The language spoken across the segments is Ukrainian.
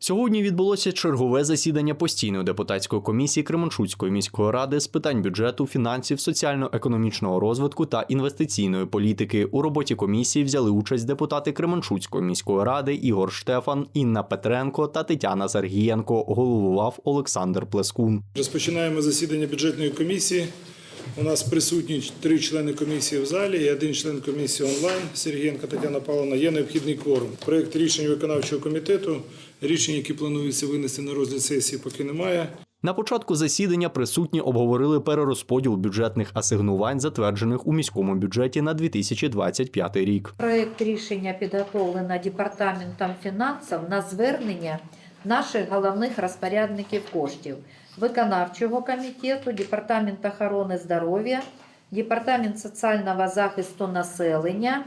Сьогодні відбулося чергове засідання постійної депутатської комісії Кременчуцької міської ради з питань бюджету, фінансів, соціально-економічного розвитку та інвестиційної політики. У роботі комісії взяли участь депутати Кременчуцької міської ради Ігор Штефан, Інна Петренко та Тетяна Сергієнко. Головував Олександр Плескун. Розпочинаємо засідання бюджетної комісії. У нас присутні три члени комісії в залі і один член комісії онлайн. Сергієнка Тетяна Павловна. Є необхідний кворум. Проєкт рішень виконавчого комітету. Рішень, які планується винести на розгляд сесії, поки немає. На початку засідання присутні обговорили перерозподіл бюджетних асигнувань, затверджених у міському бюджеті на 2025 рік. Проект рішення підготовлено департаментом фінансів на звернення наших головних розпорядників коштів виконавчого комітету, департамент охорони здоров'я, департамент соціального захисту населення,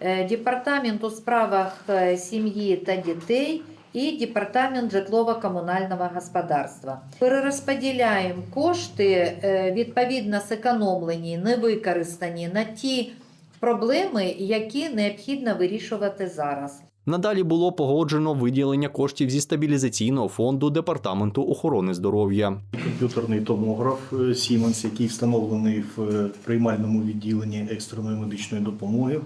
е, департамент у справах е, сім'ї та дітей. І департамент житлово-комунального господарства перерозподіляємо кошти е, відповідно зекономлені, невикористані на ті проблеми, які необхідно вирішувати зараз. Надалі було погоджено виділення коштів зі стабілізаційного фонду департаменту охорони здоров'я. комп'ютерний томограф Siemens, який встановлений в е, приймальному відділенні екстреної медичної допомоги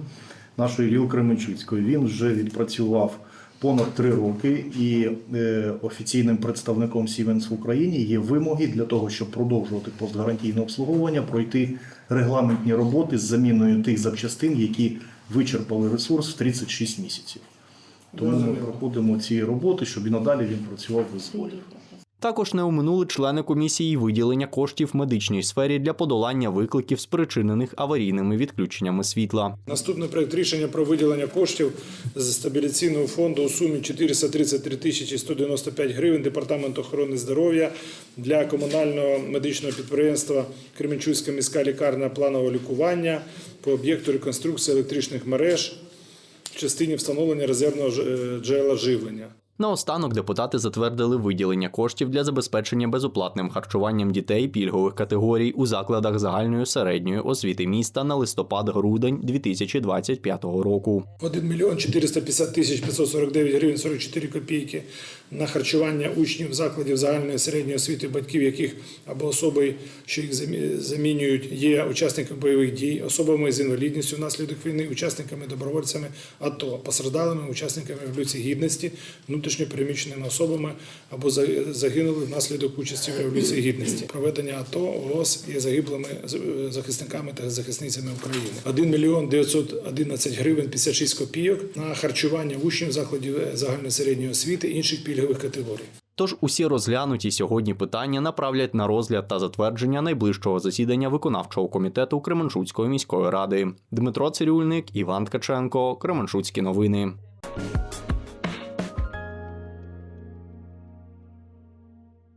нашої РІЛ Кременчуцької. Він вже відпрацював понад три роки, і е, офіційним представником Siemens в Україні є вимоги для того, щоб продовжувати постгарантійне обслуговування, пройти регламентні роботи з заміною тих запчастин, які вичерпали ресурс в 36 місяців. Тому ми проходимо ці роботи, щоб і надалі він працював без згоди. Також не оминули члени комісії виділення коштів в медичній сфері для подолання викликів, спричинених аварійними відключеннями світла. Наступний проект рішення про виділення коштів з стабіляційного фонду у сумі 433 тисячі 195 гривень Департаменту охорони здоров'я для комунального медичного підприємства Кременчуцька міська лікарня планового лікування по об'єкту реконструкції електричних мереж частині встановлення резервного е, джерела живлення. Наостанок депутати затвердили виділення коштів для забезпечення безоплатним харчуванням дітей пільгових категорій у закладах загальної середньої освіти міста на листопад-грудень 2025 року. 1 мільйон 450 тисяч 549 гривень 44 копійки на харчування учнів закладів загальної середньої освіти, батьків яких або особи, що їх замі- замінюють, є учасниками бойових дій, особами з інвалідністю внаслідок війни, учасниками добровольцями АТО, постраждалими учасниками революції гідності, внутрішньо переміщеними особами або за- загинули внаслідок участі в революції гідності, проведення АТО, ООС і загиблими з- захисниками та захисницями України. 1 мільйон 911 гривень 56 копійок на харчування учнів закладів загальної середньої освіти інших пільгових категорій. Тож усі розглянуті сьогодні питання направлять на розгляд та затвердження найближчого засідання виконавчого комітету Кременчуцької міської ради. Дмитро Цирюльник, Іван Ткаченко, Кременчуцькі новини.